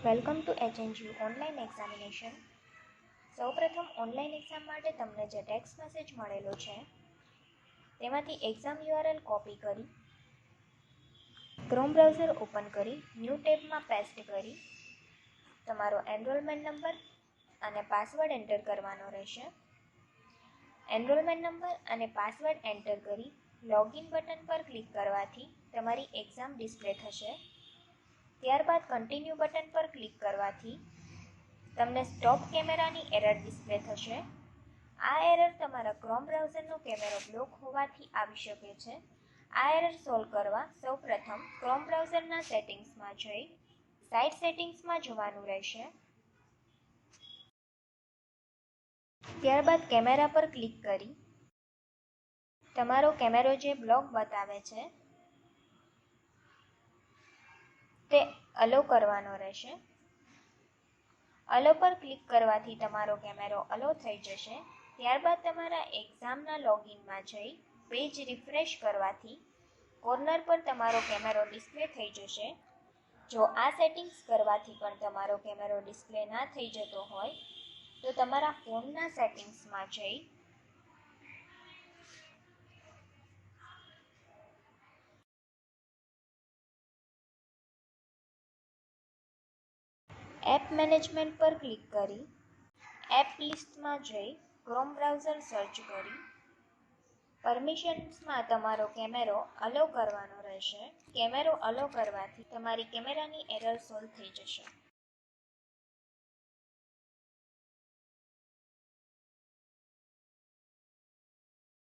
Welcome to HNG online examination. સૌપ્રથમ online exam માટે તમને જે ટેક્સ્ટ મેસેજ મળેલો છે, તેમાંથી એક્ઝામ યુઆરએલ કોપી કરી, ક્રોમ બ્રાઉઝર ઓપન કરી, ન્યૂ ટેબમાં પેસ્ટ કરી, તમારો એનરોલમેન્ટ નંબર અને પાસવર્ડ એન્ટર કરવાનો રહેશે. એનરોલમેન્ટ નંબર અને પાસવર્ડ એન્ટર કરી, લોગિન બટન પર ક્લિક કરવાથી તમારી એક્ઝામ ડિસ્પ્લે થશે. ત્યારબાદ કન્ટિન્યુ બટન પર ક્લિક કરવાથી તમને સ્ટોપ કેમેરાની એરર ડિસ્પ્લે થશે. આ એરર તમારા ક્રોમ બ્રાઉઝરનો કેમેરો બ્લોક હોવાથી આવી શકે છે. આ એરર સોલ્વ કરવા સૌપ્રથમ ક્રોમ બ્રાઉઝરના સેટિંગ્સમાં જઈ સાઇટ સેટિંગ્સમાં જવાનું રહેશે. ત્યારબાદ કેમેરા પર ક્લિક કરી. તમારો કેમેરો જે બ્લોક બતાવે છે તે અલો કરવાનો રહેશે. અલો પર ક્લિક કરવાથી તમારો કેમેરો અલો થઈ જશે. ત્યારબાદ તમારા એક્ઝામના લોગિનમાં જઈ પેજ રિફ્રેશ કરવાથી કોર્નર પર તમારો કેમેરો ડિસ્પ્લે થઈ જશે. જો આ સેટિંગ્સ કરવાથી પણ તમારો કેમેરો ડિસ્પ્લે ના થઈ જતો હોય, તો તમારા ફોનના સેટિંગ્સમાં જઈ એપ મેનેજમેન્ટ પર ક્લિક કરી, એપ લિસ્ટમાં જઈ ક્રોમ બ્રાઉઝર સર્ચ કરી. પરમિશન્સમાં તમારો કેમેરો અલો કરવાનો રહેશે. કેમેરો અલો કરવાથી તમારી કેમેરાની એરર સોલ્વ થઈ જશે.